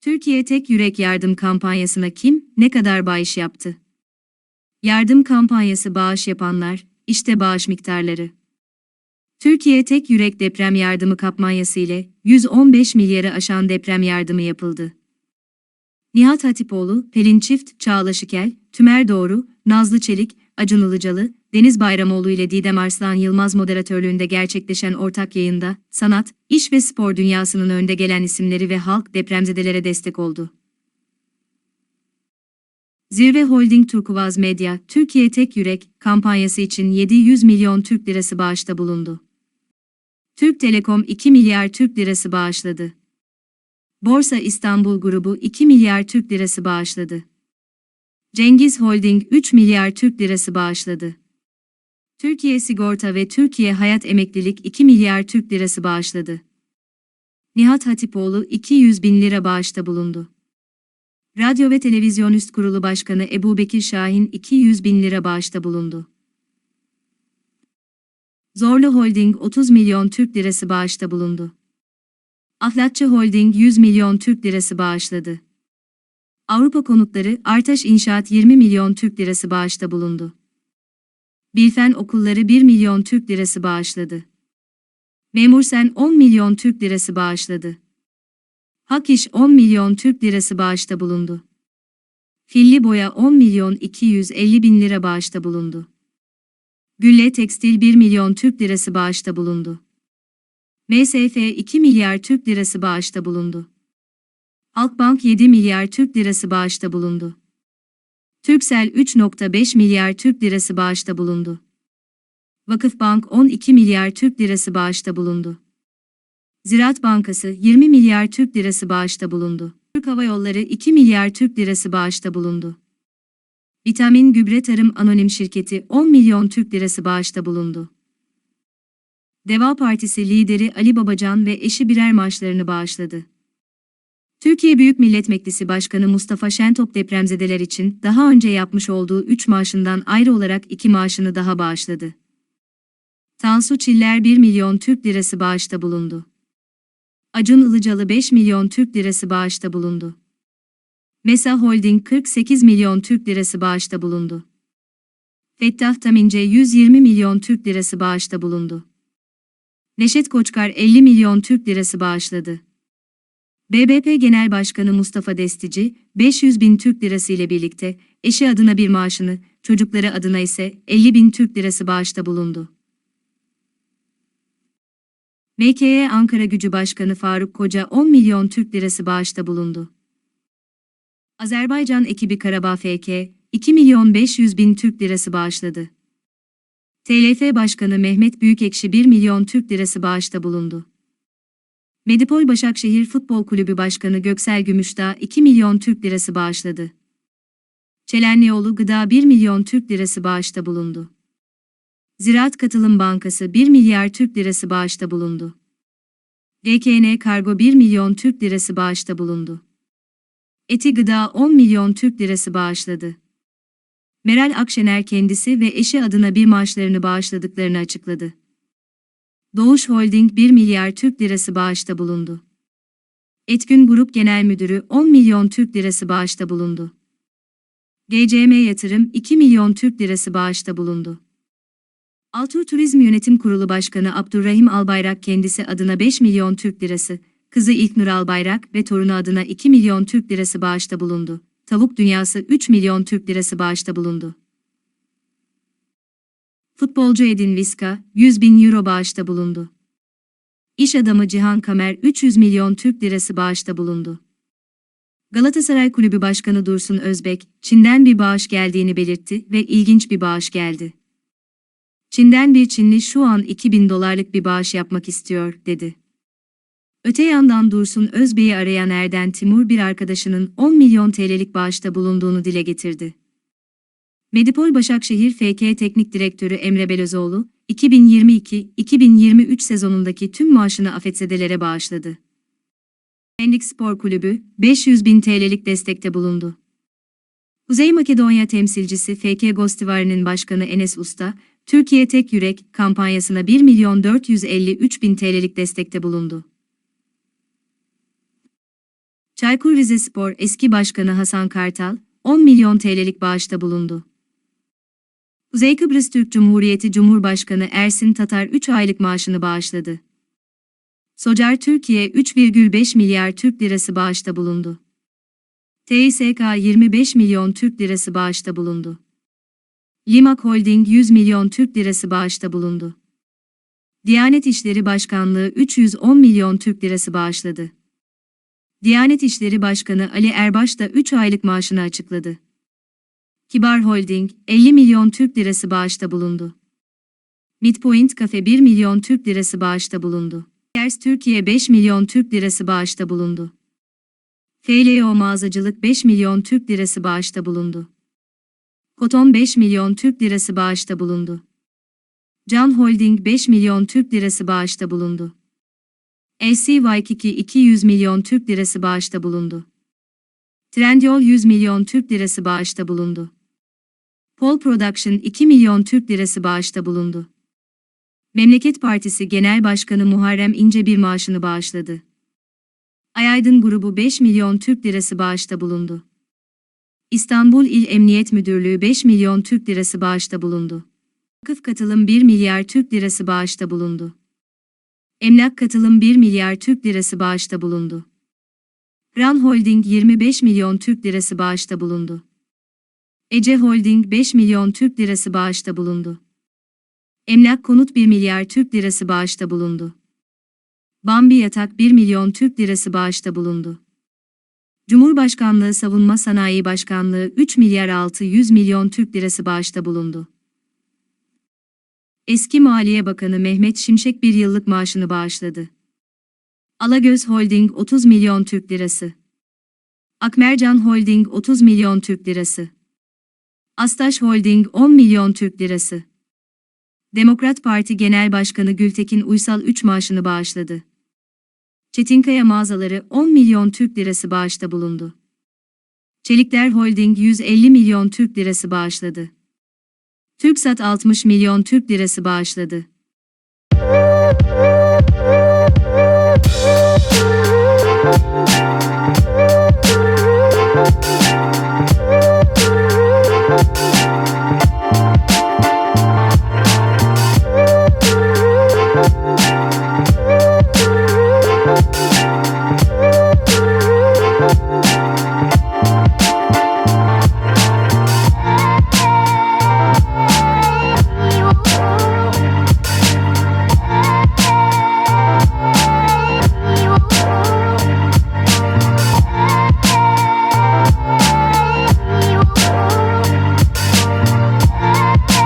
Türkiye Tek Yürek Yardım kampanyasına kim, ne kadar bağış yaptı? Yardım kampanyası bağış yapanlar, işte bağış miktarları. Türkiye Tek Yürek Deprem Yardımı kampanyası ile 115 milyarı aşan deprem yardımı yapıldı. Nihat Hatipoğlu, Pelin Çift, Çağla Şikel, Tümer Doğru, Nazlı Çelik, Acun Ilıcalı, Deniz Bayramoğlu ile Didem Arslan Yılmaz moderatörlüğünde gerçekleşen ortak yayında, sanat, iş ve spor dünyasının önde gelen isimleri ve halk depremzedelere destek oldu. Zirve Holding Turkuaz Medya, Türkiye Tek Yürek kampanyası için 700 milyon Türk lirası bağışta bulundu. Türk Telekom 2 milyar Türk lirası bağışladı. Borsa İstanbul Grubu 2 milyar Türk lirası bağışladı. Cengiz Holding 3 milyar Türk lirası bağışladı. Türkiye Sigorta ve Türkiye Hayat Emeklilik 2 milyar Türk lirası bağışladı. Nihat Hatipoğlu 200 bin lira bağışta bulundu. Radyo ve Televizyon Üst Kurulu Başkanı Ebu Bekir Şahin 200 bin lira bağışta bulundu. Zorlu Holding 30 milyon Türk lirası bağışta bulundu. Ahlatçı Holding 100 milyon Türk lirası bağışladı. Avrupa Konutları Artaş İnşaat 20 milyon Türk lirası bağışta bulundu. Bilfen Okulları 1 milyon Türk lirası bağışladı. Memursen 10 milyon Türk lirası bağışladı. Hak İş 10 milyon Türk lirası bağışta bulundu. Filli Boya 10 milyon 250 bin lira bağışta bulundu. Gülle Tekstil 1 milyon Türk lirası bağışta bulundu. MSF 2 milyar Türk lirası bağışta bulundu. Halkbank 7 milyar Türk lirası bağışta bulundu. Türksel 3.5 milyar Türk lirası bağışta bulundu. Vakıfbank 12 milyar Türk lirası bağışta bulundu. Ziraat Bankası 20 milyar Türk lirası bağışta bulundu. Türk Hava Yolları 2 milyar Türk lirası bağışta bulundu. Vitamin Gübre Tarım Anonim Şirketi 10 milyon Türk lirası bağışta bulundu. Deva Partisi lideri Ali Babacan ve eşi birer maaşlarını bağışladı. Türkiye Büyük Millet Meclisi Başkanı Mustafa Şentop depremzedeler için daha önce yapmış olduğu 3 maaşından ayrı olarak 2 maaşını daha bağışladı. Tansu Çiller 1 milyon Türk lirası bağışta bulundu. Acun Ilıcalı 5 milyon Türk lirası bağışta bulundu. Mesa Holding 48 milyon Türk lirası bağışta bulundu. Fettah Tamince 120 milyon Türk lirası bağışta bulundu. Neşet Koçkar 50 milyon Türk lirası bağışladı. BBP Genel Başkanı Mustafa Destici, 500 bin Türk lirası ile birlikte eşi adına bir maaşını, çocukları adına ise 50 bin Türk lirası bağışta bulundu. MKE Ankara Gücü Başkanı Faruk Koca 10 milyon Türk lirası bağışta bulundu. Azerbaycan ekibi Karabağ FK, 2 milyon 500 bin Türk lirası bağışladı. TLF Başkanı Mehmet Büyükekşi 1 milyon Türk lirası bağışta bulundu. Medipol Başakşehir Futbol Kulübü Başkanı Göksel Gümüşdağ 2 milyon Türk lirası bağışladı. Çelenlioğlu Gıda 1 milyon Türk lirası bağışta bulundu. Ziraat Katılım Bankası 1 milyar Türk lirası bağışta bulundu. GKN Kargo 1 milyon Türk lirası bağışta bulundu. Eti Gıda 10 milyon Türk lirası bağışladı. Meral Akşener kendisi ve eşi adına bir maaşlarını bağışladıklarını açıkladı. Doğuş Holding 1 milyar Türk lirası bağışta bulundu. Etgün Grup Genel Müdürü 10 milyon Türk lirası bağışta bulundu. GCM Yatırım 2 milyon Türk lirası bağışta bulundu. Altur Turizm Yönetim Kurulu Başkanı Abdurrahim Albayrak kendisi adına 5 milyon Türk lirası, kızı İlknur Albayrak ve torunu adına 2 milyon Türk lirası bağışta bulundu. Tavuk Dünyası 3 milyon Türk lirası bağışta bulundu. Futbolcu Edin Viska, 100 bin euro bağışta bulundu. İş adamı Cihan Kamer 300 milyon Türk lirası bağışta bulundu. Galatasaray Kulübü Başkanı Dursun Özbek, Çin'den bir bağış geldiğini belirtti ve ilginç bir bağış geldi. Çin'den bir Çinli şu an 2000 dolarlık bir bağış yapmak istiyor, dedi. Öte yandan Dursun Özbey'i arayan Erden Timur bir arkadaşının 10 milyon TL'lik bağışta bulunduğunu dile getirdi. Medipol Başakşehir FK Teknik Direktörü Emre Belözoğlu, 2022-2023 sezonundaki tüm maaşını afetzedelere bağışladı. Pendik Spor Kulübü, 500 bin TL'lik destekte bulundu. Kuzey Makedonya temsilcisi FK Gostivarı'nın başkanı Enes Usta, Türkiye Tek Yürek kampanyasına 1 milyon 453 bin TL'lik destekte bulundu. Çaykur Rizespor eski başkanı Hasan Kartal, 10 milyon TL'lik bağışta bulundu. Kuzey Kıbrıs Türk Cumhuriyeti Cumhurbaşkanı Ersin Tatar 3 aylık maaşını bağışladı. Socar Türkiye 3,5 milyar Türk lirası bağışta bulundu. TSK 25 milyon Türk lirası bağışta bulundu. Limak Holding 100 milyon Türk lirası bağışta bulundu. Diyanet İşleri Başkanlığı 310 milyon Türk lirası bağışladı. Diyanet İşleri Başkanı Ali Erbaş da 3 aylık maaşını açıkladı. Kibar Holding 50 milyon Türk lirası bağışta bulundu. Midpoint Cafe 1 milyon Türk lirası bağışta bulundu. Kers Türkiye 5 milyon Türk lirası bağışta bulundu. FLO Mağazacılık 5 milyon Türk lirası bağışta bulundu. Koton 5 milyon Türk lirası bağışta bulundu. Can Holding 5 milyon Türk lirası bağışta bulundu. LC Waikiki 200 milyon Türk lirası bağışta bulundu. Trendyol 100 milyon Türk lirası bağışta bulundu. Pol Production 2 milyon Türk lirası bağışta bulundu. Memleket Partisi Genel Başkanı Muharrem İnce bir maaşını bağışladı. Ayaydın grubu 5 milyon Türk lirası bağışta bulundu. İstanbul İl Emniyet Müdürlüğü 5 milyon Türk lirası bağışta bulundu. Vakıf katılım 1 milyar Türk lirası bağışta bulundu. Emlak katılım 1 milyar Türk lirası bağışta bulundu. Ran Holding 25 milyon Türk lirası bağışta bulundu. Ece Holding 5 milyon Türk lirası bağışta bulundu. Emlak Konut 1 milyar Türk lirası bağışta bulundu. Bambi Yatak 1 milyon Türk lirası bağışta bulundu. Cumhurbaşkanlığı Savunma Sanayi Başkanlığı 3 milyar 600 milyon Türk lirası bağışta bulundu. Eski Maliye Bakanı Mehmet Şimşek bir yıllık maaşını bağışladı. Alagöz Holding 30 milyon Türk lirası. Akmercan Holding 30 milyon Türk lirası. Astaş Holding 10 milyon Türk lirası. Demokrat Parti Genel Başkanı Gültekin Uysal 3 maaşını bağışladı. Çetinkaya mağazaları 10 milyon Türk lirası bağışta bulundu. Çelikler Holding 150 milyon Türk lirası bağışladı. TürkSat 60 milyon Türk lirası bağışladı.